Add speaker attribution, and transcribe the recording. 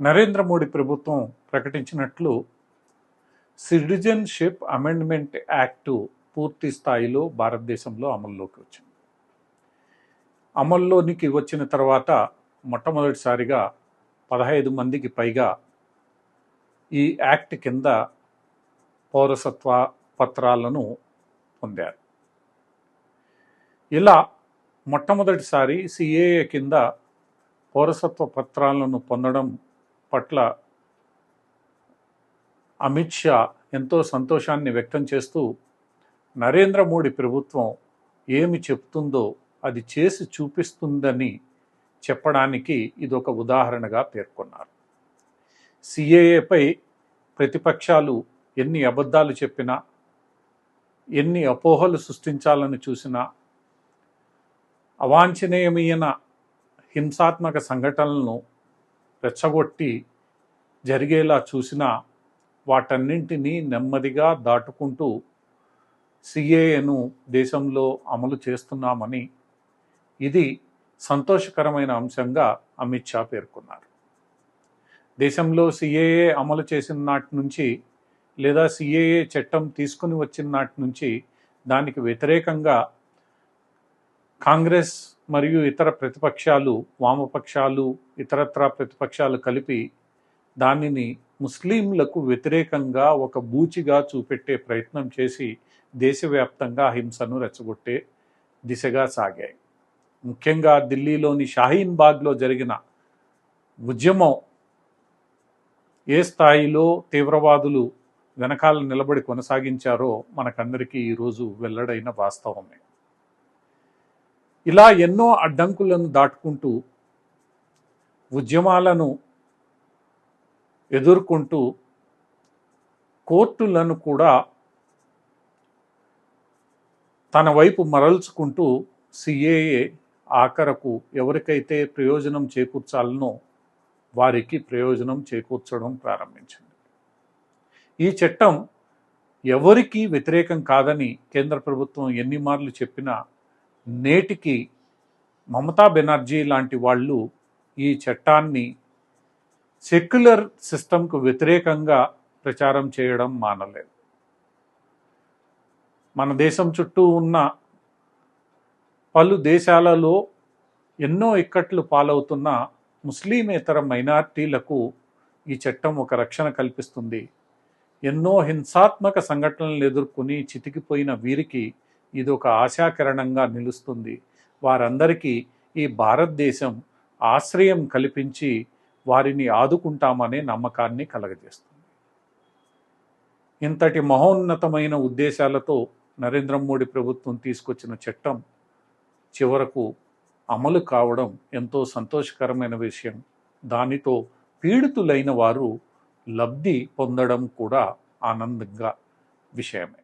Speaker 1: నరేంద్ర మోడీ ప్రభుత్వం ప్రకటించినట్లు citizenship amendment act పూర్తి స్థాయిలో భారతదేశంలో అమల్లోకి వచ్చింది. అమల్లోనికి వచ్చిన తర్వాత మొట్టమొదటిసారిగా పదహైదు మందికి పైగా ఈ యాక్ట్ కింద పౌరసత్వ పత్రాలను పొందారు. ఇలా మొట్టమొదటిసారి సిఏఏ కింద పౌరసత్వ పత్రాలను పొందడం పట్ల అమిత్ షా ఎంతో సంతోషాన్ని వ్యక్తం చేస్తూ నరేంద్ర మోడీ ప్రభుత్వం ఏమి చెప్తుందో అది చేసి చూపిస్తుందని చెప్పడానికి ఇదొక ఉదాహరణగా పేర్కొన్నారు. సిఏఏపై ప్రతిపక్షాలు ఎన్ని అబద్ధాలు చెప్పినా ఎన్ని అపోహలు సృష్టించాలని చూసినా అవాంఛనీయమైన హింసాత్మక సంఘటనలను రెచ్చగొట్టి జరిగేలా చూసినా వాటన్నింటినీ నెమ్మదిగా దాటుకుంటూ సిఏను దేశంలో అమలు చేస్తున్నామని ఇది సంతోషకరమైన అంశంగా అమిత్ షా పేర్కొన్నారు. దేశంలో సిఏఏ అమలు చేసిన నాటి నుంచి లేదా సిఏఏ చట్టం తీసుకుని వచ్చిన నాటి నుంచి దానికి వ్యతిరేకంగా కాంగ్రెస్ మరియు ఇతర ప్రతిపక్షాలు వామపక్షాలు ఇతరత్ర ప్రతిపక్షాలు కలిపి దానిని ముస్లింలకు వ్యతిరేకంగా ఒక బూచిగా చూపెట్టే ప్రయత్నం చేసి దేశవ్యాప్తంగా హింసను రెచ్చగొట్టే దిశగా సాగాయి. ముఖ్యంగా ఢిల్లీలోని షాహీన్ బాగ్లో జరిగిన ఉద్యమం ఏ స్థాయిలో తీవ్రవాదులు వెనకాల నిలబడి కొనసాగించారో మనకందరికీ ఈరోజు వెల్లడైన వాస్తవమే. ఇలా ఎన్నో అడ్డంకులను దాటుకుంటూ ఉద్యమాలను ఎదుర్కొంటూ కోర్టులను కూడా తన వైపు మరల్చుకుంటూ సిఏఏ ఆఖరకు ఎవరికైతే ప్రయోజనం చేకూర్చాలనో వారికి ప్రయోజనం చేకూర్చడం ప్రారంభించింది. ఈ చట్టం ఎవరికీ వ్యతిరేకం కాదని కేంద్ర ప్రభుత్వం ఎన్ని మార్లు చెప్పినా నేటికి మమతా బెనర్జీ లాంటి వాళ్ళు ఈ చట్టాన్ని సెక్యులర్ సిస్టంకు వ్యతిరేకంగా ప్రచారం చేయడం మానలేదు. మన దేశం చుట్టూ ఉన్న పలు దేశాలలో ఎన్నో ఇక్కట్లు పాలవుతున్న ముస్లిమేతర మైనార్టీలకు ఈ చట్టం ఒక రక్షణ కల్పిస్తుంది. ఎన్నో హింసాత్మక సంఘటనలు ఎదుర్కొని చితికిపోయిన వీరికి ఇది ఒక ఆశాకిరణంగా నిలుస్తుంది. వారందరికీ ఈ భారతదేశం ఆశ్రయం కల్పించి వారిని ఆదుకుంటామనే నమ్మకాన్ని కలగజేస్తుంది. ఇంతటి మహోన్నతమైన ఉద్దేశాలతో నరేంద్ర మోడీ ప్రభుత్వం తీసుకొచ్చిన చట్టం చివరకు అమలు కావడం ఎంతో సంతోషకరమైన విషయం. దానితో పీడితులైన వారు లబ్ధి పొందడం కూడా ఆనందంగా విషయమే.